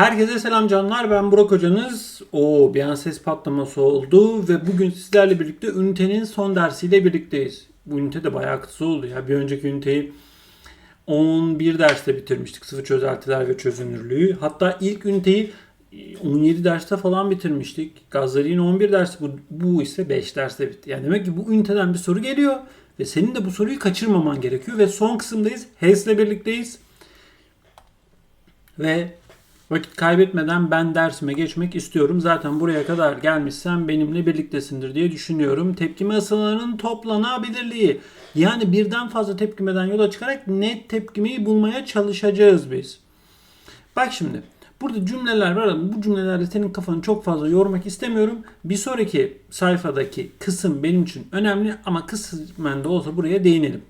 Herkese selam canlar. Ben Burak hocanız. O bir an ses patlaması oldu ve bugün sizlerle birlikte ünitenin son dersiyle birlikteyiz. Bu ünite de bayağı kısa oldu ya. Bir önceki üniteyi 11 derste bitirmiştik. Sıvı çözeltiler ve çözünürlüğü. Hatta ilk üniteyi 17 derste falan bitirmiştik. Yine 11 ders. Bu, bu ise 5 derste bitti. Yani demek ki bu üniteden bir soru geliyor. Ve senin de bu soruyu kaçırmaman gerekiyor. Ve son kısımdayız. HES'le birlikteyiz. Ve vakit kaybetmeden ben dersime geçmek istiyorum. Zaten buraya kadar gelmişsen benimle birliktesindir diye düşünüyorum. Tepkime ısılarının toplanabilirliği. Yani birden fazla tepkimeden yola çıkarak net tepkimeyi bulmaya çalışacağız biz. Bak şimdi. Burada cümleler var. Bu cümlelerle senin kafanı çok fazla yormak istemiyorum. Bir sonraki sayfadaki kısım benim için önemli ama kısmen de olsa buraya değinelim.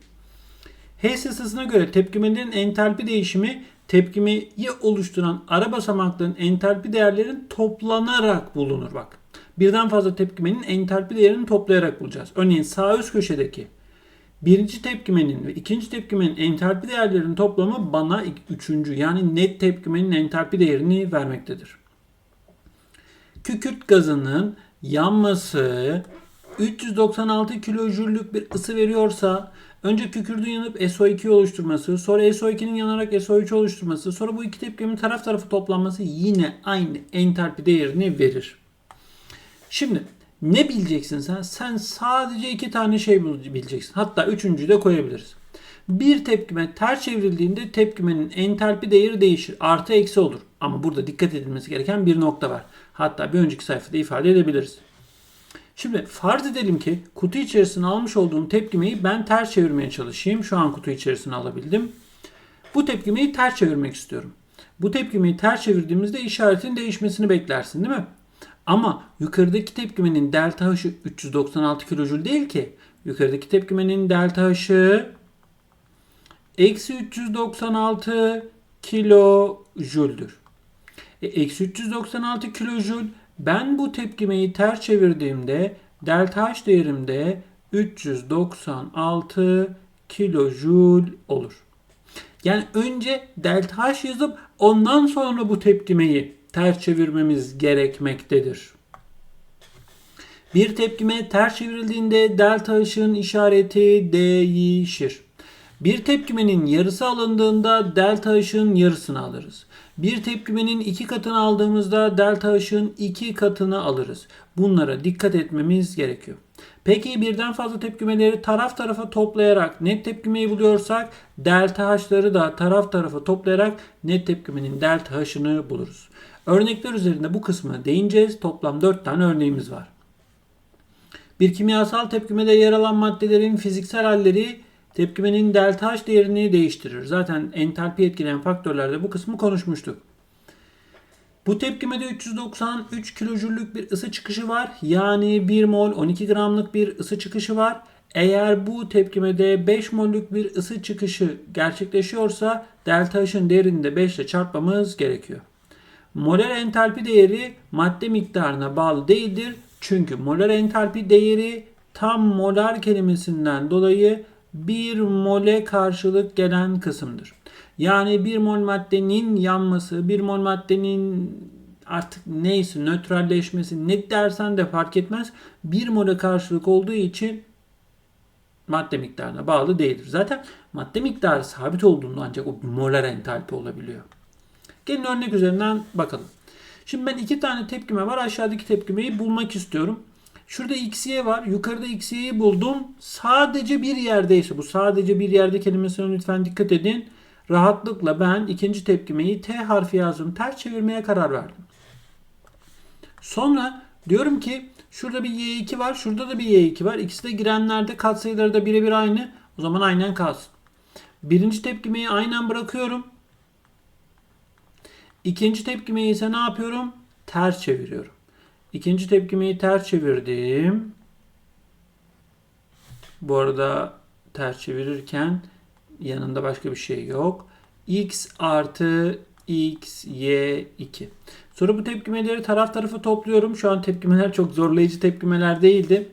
Hess ısısına göre tepkimelerin entalpi değişimi tepkimeyi oluşturan ara basamakların entalpi değerlerin toplanarak bulunur bak. Birden fazla tepkimenin entalpi değerini toplayarak bulacağız. Örneğin sağ üst köşedeki birinci tepkimenin ve ikinci tepkimenin entalpi değerlerinin toplamı bana üçüncü yani net tepkimenin entalpi değerini vermektedir. Kükürt gazının yanması 396 kilojüllük bir ısı veriyorsa önce kükürdün yanıp SO2 oluşturması, sonra SO2'nin yanarak SO3 oluşturması, sonra bu iki tepkimin taraf tarafı toplanması yine aynı entalpi değerini verir. Şimdi ne bileceksin sen? Sen sadece iki tane şey bileceksin. Hatta üçüncüyü de koyabiliriz. Bir tepkime ters çevrildiğinde tepkimenin entalpi değeri değişir. Artı eksi olur. Ama burada dikkat edilmesi gereken bir nokta var. Hatta bir önceki sayfada ifade edebiliriz. Şimdi farz edelim ki kutu içerisine almış olduğum tepkimeyi ben ters çevirmeye çalışayım. Şu an kutu içerisine alabildim. Bu tepkimeyi ters çevirmek istiyorum. Bu tepkimeyi ters çevirdiğimizde işaretin değişmesini beklersin değil mi? Ama yukarıdaki tepkimenin delta H'ı 396 kilojül değil ki. Yukarıdaki tepkimenin delta H'ı eksi 396 kilojüldür. E, eksi 396 kilojül ben bu tepkimeyi ters çevirdiğimde delta H değerimde 396 kilojül olur. Yani önce delta H yazıp ondan sonra bu tepkimeyi ters çevirmemiz gerekmektedir. Bir tepkime ters çevrildiğinde delta ışığın işareti değişir. Bir tepkimenin yarısı alındığında delta ışığın yarısını alırız. Bir tepkimenin iki katını aldığımızda delta ışığın iki katını alırız. Bunlara dikkat etmemiz gerekiyor. Peki birden fazla tepkimeleri taraf tarafa toplayarak net tepkimeyi buluyorsak delta h'ları da taraf tarafa toplayarak net tepkimenin delta h'ını buluruz. Örnekler üzerinde bu kısmına değineceğiz. Toplam 4 tane örneğimiz var. Bir kimyasal tepkimede yer alan maddelerin fiziksel halleri tepkimenin delta H değerini değiştirir. Zaten entalpi etkileyen faktörlerde bu kısmı konuşmuştuk. Bu tepkimede 393 kilojüllük bir ısı çıkışı var. Yani 1 mol 12 gramlık bir ısı çıkışı var. Eğer bu tepkimede 5 mollük bir ısı çıkışı gerçekleşiyorsa delta H'ın değerini de 5 ile çarpmamız gerekiyor. Molar entalpi değeri madde miktarına bağlı değildir. Çünkü molar entalpi değeri tam molar kelimesinden dolayı bir mole karşılık gelen kısımdır. Yani bir mol maddenin yanması, bir mol maddenin artık neyse nötralleşmesi ne dersen de fark etmez. Bir mole karşılık olduğu için madde miktarına bağlı değildir. Zaten madde miktarı sabit olduğunda ancak o molar entalpi olabiliyor. Gelin örnek üzerinden bakalım. Şimdi ben iki tane tepkime var. Aşağıdaki tepkimeyi bulmak istiyorum. Şurada xy var. Yukarıda xy'yi buldum. Sadece bir yerdeyse bu sadece bir yerde kelimesine lütfen dikkat edin. Rahatlıkla ben ikinci tepkimeyi T harfi yazdım. Ters çevirmeye karar verdim. Sonra diyorum ki şurada bir y2 var. Şurada da bir y2 var. İkisi de girenlerde katsayıları da birebir aynı. O zaman aynen kalsın. Birinci tepkimeyi aynen bırakıyorum. İkinci tepkimeyi ise ne yapıyorum? Ters çeviriyorum. İkinci tepkimeyi ters çevirdim. Bu arada ters çevirirken yanında başka bir şey yok. x artı x, y, 2. Sonra bu tepkimeleri taraf tarafa topluyorum. Şu an tepkimeler çok zorlayıcı tepkimeler değildi.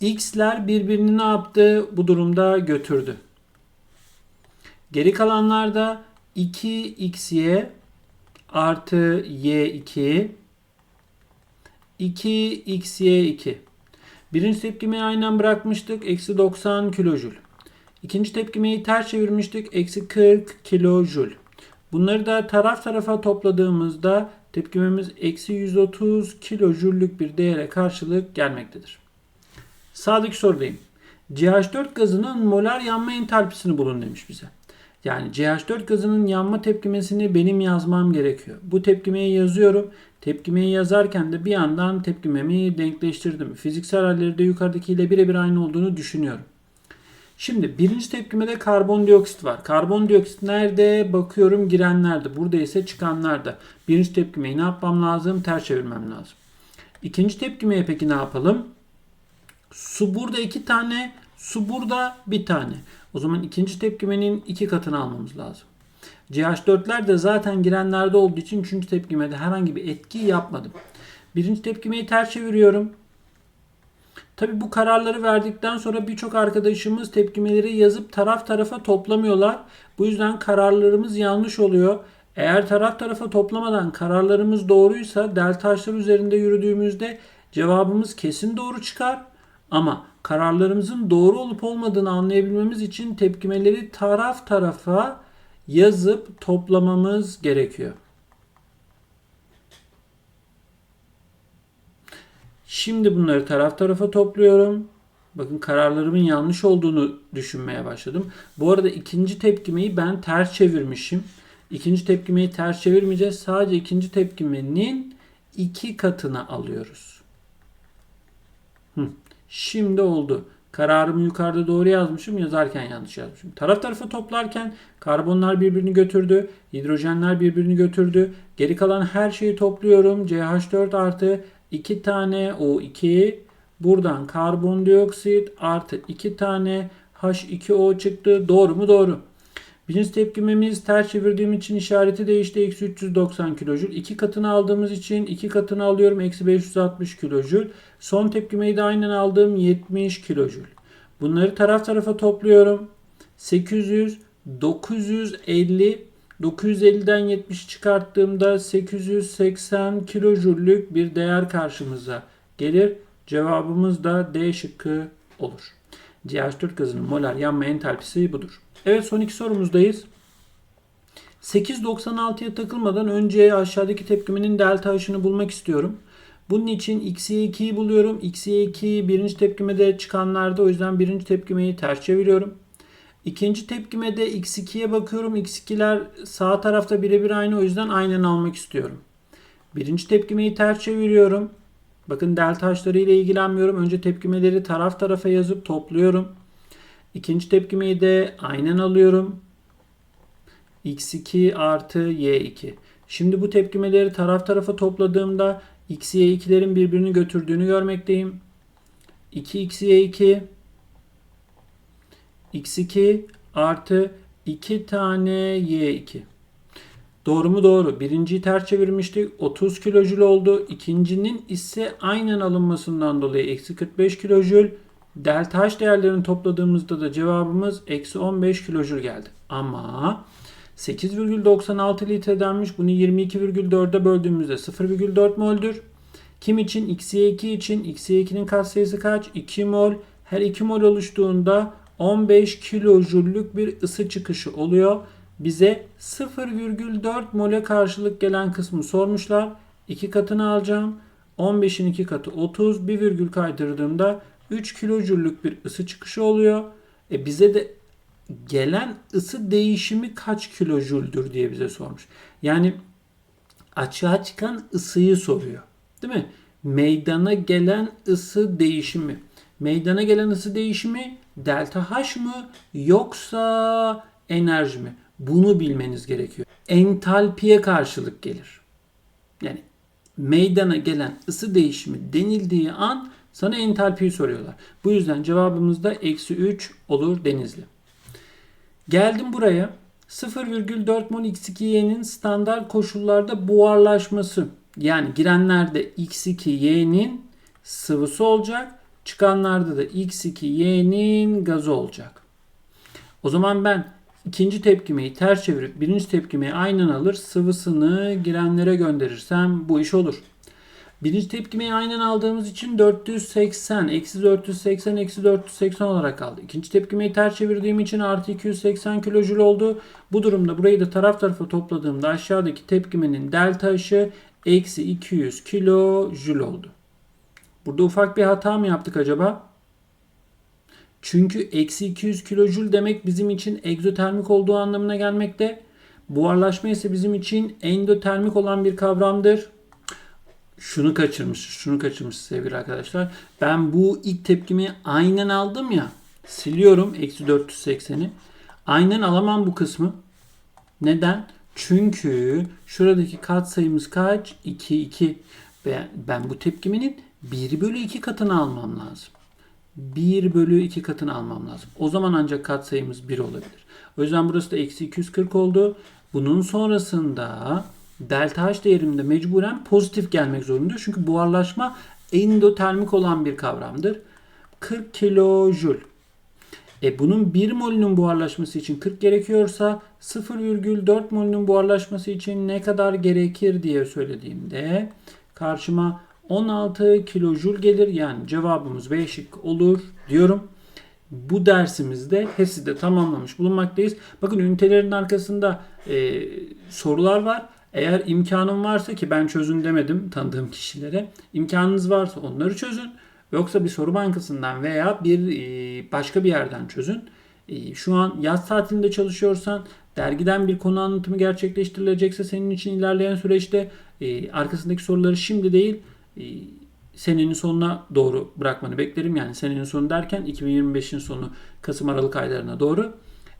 x'ler birbirini ne yaptı? Bu durumda götürdü. Geri kalanlarda 2xy artı Y2 2 XY2 Birinci tepkimeyi aynen bırakmıştık. Eksi 90 kilojül. İkinci tepkimeyi ters çevirmiştik. Eksi 40 kilojül. Bunları da taraf tarafa topladığımızda tepkimemiz eksi 130 kilojüllük bir değere karşılık gelmektedir. Sağdaki sorudayım. CH4 gazının molar yanma entalpisini bulun demiş bize. Yani CH4 gazının yanma tepkimesini benim yazmam gerekiyor. Bu tepkimeyi yazıyorum. Tepkimeyi yazarken de bir yandan tepkimemi denkleştirdim. Fiziksel halleri de yukarıdakiyle birebir aynı olduğunu düşünüyorum. Şimdi birinci tepkimede karbondioksit var. Karbondioksit nerede? Bakıyorum girenlerde. Burada ise çıkanlarda. Birinci tepkimeyi ne yapmam lazım? Ters çevirmem lazım. İkinci tepkimeye peki ne yapalım? Su burada iki tane, su burada bir tane. O zaman ikinci tepkimenin iki katını almamız lazım. CH4'ler de zaten girenlerde olduğu için üçüncü tepkimede herhangi bir etki yapmadım. Birinci tepkimeyi ters çeviriyorum. Tabi bu kararları verdikten sonra birçok arkadaşımız tepkimeleri yazıp taraf tarafa toplamıyorlar. Bu yüzden kararlarımız yanlış oluyor. Eğer taraf tarafa toplamadan kararlarımız doğruysa delta taşlar üzerinde yürüdüğümüzde cevabımız kesin doğru çıkar. Ama kararlarımızın doğru olup olmadığını anlayabilmemiz için tepkimeleri taraf tarafa yazıp toplamamız gerekiyor. Şimdi bunları taraf tarafa topluyorum. Bakın kararlarımın yanlış olduğunu düşünmeye başladım. Bu arada ikinci tepkimeyi ben ters çevirmişim. İkinci tepkimeyi ters çevirmeyeceğiz. Sadece ikinci tepkimenin iki katını alıyoruz. Şimdi oldu. Kararımı yukarıda doğru yazmışım. Yazarken yanlış yazmışım. Taraf tarafa toplarken karbonlar birbirini götürdü. Hidrojenler birbirini götürdü. Geri kalan her şeyi topluyorum. CH4 artı 2 tane O2. Buradan karbondioksit artı 2 tane H2O çıktı. Doğru mu? Doğru. Birinci tepkimemiz ters çevirdiğim için işareti değişti. Eksi 390 kilojül. İki katını aldığımız için iki katını alıyorum. Eksi 560 kilojül. Son tepkimeyi de aynen aldığım 70 kilojül. Bunları taraf tarafa topluyorum. 800, 950, 950'den 70 çıkarttığımda 880 kilojüllük bir değer karşımıza gelir. Cevabımız da D şıkkı olur. CH4 gazının molar yanma entalpisi budur. Evet son iki sorumuzdayız. 8.96'ya takılmadan önce aşağıdaki tepkimenin delta H'ını bulmak istiyorum. Bunun için xy2'yi buluyorum. xy2 birinci tepkimede çıkanlarda o yüzden birinci tepkimeyi ters çeviriyorum. İkinci tepkimede x2'ye bakıyorum. x2'ler sağ tarafta birebir aynı o yüzden aynen almak istiyorum. Birinci tepkimeyi ters çeviriyorum. Bakın delta H'ları ile ilgilenmiyorum. Önce tepkimeleri taraf tarafa yazıp topluyorum. İkinci tepkimeyi de aynen alıyorum. x2 artı y2. Şimdi bu tepkimeleri taraf tarafa topladığımda x, y2'lerin birbirini götürdüğünü görmekteyim. 2x, y2 x2 artı 2 tane y2. Doğru mu doğru. Birinciyi ters çevirmiştik. 30 kilojül oldu. İkincinin ise aynen alınmasından dolayı eksi 45 kilojül. Delta H değerlerini topladığımızda da cevabımız eksi 15 kilojül geldi. Ama 8,96 litre denmiş. Bunu 22,4'e böldüğümüzde 0,4 mol'dür. Kim için? XY2 için. XY2'nin katsayısı kaç? 2 mol. Her 2 mol oluştuğunda 15 kilojüllük bir ısı çıkışı oluyor. Bize 0,4 mole karşılık gelen kısmı sormuşlar. 2 katını alacağım. 15'in 2 katı 30. Bir virgül kaydırdığımda 3 kilojüllük bir ısı çıkışı oluyor. E bize de gelen ısı değişimi kaç kilojüldür diye bize sormuş. Yani açığa çıkan ısıyı soruyor. Değil mi? Meydana gelen ısı değişimi. Meydana gelen ısı değişimi delta H mı yoksa enerji mi? Bunu bilmeniz gerekiyor. Entalpiye karşılık gelir. Yani meydana gelen ısı değişimi denildiği an sana entalpiyi soruyorlar. Bu yüzden cevabımız da eksi 3 olur Denizli. Geldim buraya. 0,4 mol X2Y'nin standart koşullarda buharlaşması. Yani girenlerde X2Y'nin sıvısı olacak. Çıkanlarda da X2Y'nin gazı olacak. O zaman ben ikinci tepkimeyi ters çevirip birinci tepkimeyi aynen alır sıvısını girenlere gönderirsem bu iş olur. Birinci tepkimeyi aynen aldığımız için 480, eksi 480, eksi 480 olarak kaldı. İkinci tepkimeyi ters çevirdiğim için artı 280 kilojül oldu. Bu durumda burayı da taraf tarafa topladığımda aşağıdaki tepkimenin delta ışı eksi 200 kilojül oldu. Burada ufak bir hata mı yaptık acaba? Çünkü eksi 200 kilojül demek bizim için egzotermik olduğu anlamına gelmekte. Buharlaşma ise bizim için endotermik olan bir kavramdır şunu kaçırmış, şunu kaçırmış sevgili arkadaşlar. Ben bu ilk tepkimi aynen aldım ya. Siliyorum eksi 480'i. Aynen alamam bu kısmı. Neden? Çünkü şuradaki katsayımız kaç? 2, 2. Ben, ben bu tepkiminin 1 bölü 2 katını almam lazım. 1 bölü 2 katını almam lazım. O zaman ancak katsayımız 1 olabilir. O yüzden burası da eksi 240 oldu. Bunun sonrasında delta H değerimde mecburen pozitif gelmek zorunda. Çünkü buharlaşma endotermik olan bir kavramdır. 40 kilojül. E bunun 1 molünün buharlaşması için 40 gerekiyorsa 0,4 molünün buharlaşması için ne kadar gerekir diye söylediğimde karşıma 16 kilojül gelir. Yani cevabımız B şık olur diyorum. Bu dersimizde HES'i de tamamlamış bulunmaktayız. Bakın ünitelerin arkasında e, sorular var. Eğer imkanım varsa ki ben çözün demedim tanıdığım kişilere. imkanınız varsa onları çözün. Yoksa bir soru bankasından veya bir e, başka bir yerden çözün. E, şu an yaz tatilinde çalışıyorsan dergiden bir konu anlatımı gerçekleştirilecekse senin için ilerleyen süreçte e, arkasındaki soruları şimdi değil senenin sonuna doğru bırakmanı beklerim. Yani senenin sonu derken 2025'in sonu Kasım Aralık aylarına doğru.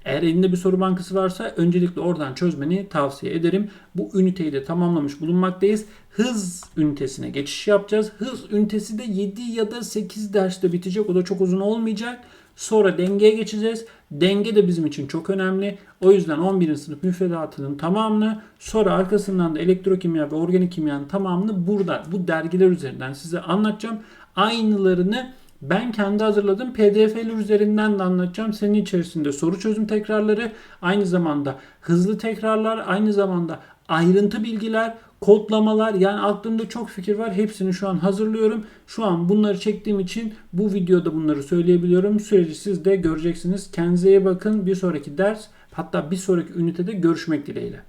Eğer elinde bir soru bankası varsa öncelikle oradan çözmeni tavsiye ederim. Bu üniteyi de tamamlamış bulunmaktayız. Hız ünitesine geçiş yapacağız. Hız ünitesi de 7 ya da 8 derste bitecek. O da çok uzun olmayacak. Sonra dengeye geçeceğiz. Denge de bizim için çok önemli. O yüzden 11. sınıf müfredatının tamamını sonra arkasından da elektrokimya ve organik kimyanın tamamını burada bu dergiler üzerinden size anlatacağım. Aynılarını ben kendi hazırladığım pdf'ler üzerinden de anlatacağım. Senin içerisinde soru çözüm tekrarları, aynı zamanda hızlı tekrarlar, aynı zamanda ayrıntı bilgiler, kodlamalar yani aklımda çok fikir var. Hepsini şu an hazırlıyorum. Şu an bunları çektiğim için bu videoda bunları söyleyebiliyorum. Süreci siz de göreceksiniz. Kendinize iyi bakın. Bir sonraki ders hatta bir sonraki ünitede görüşmek dileğiyle.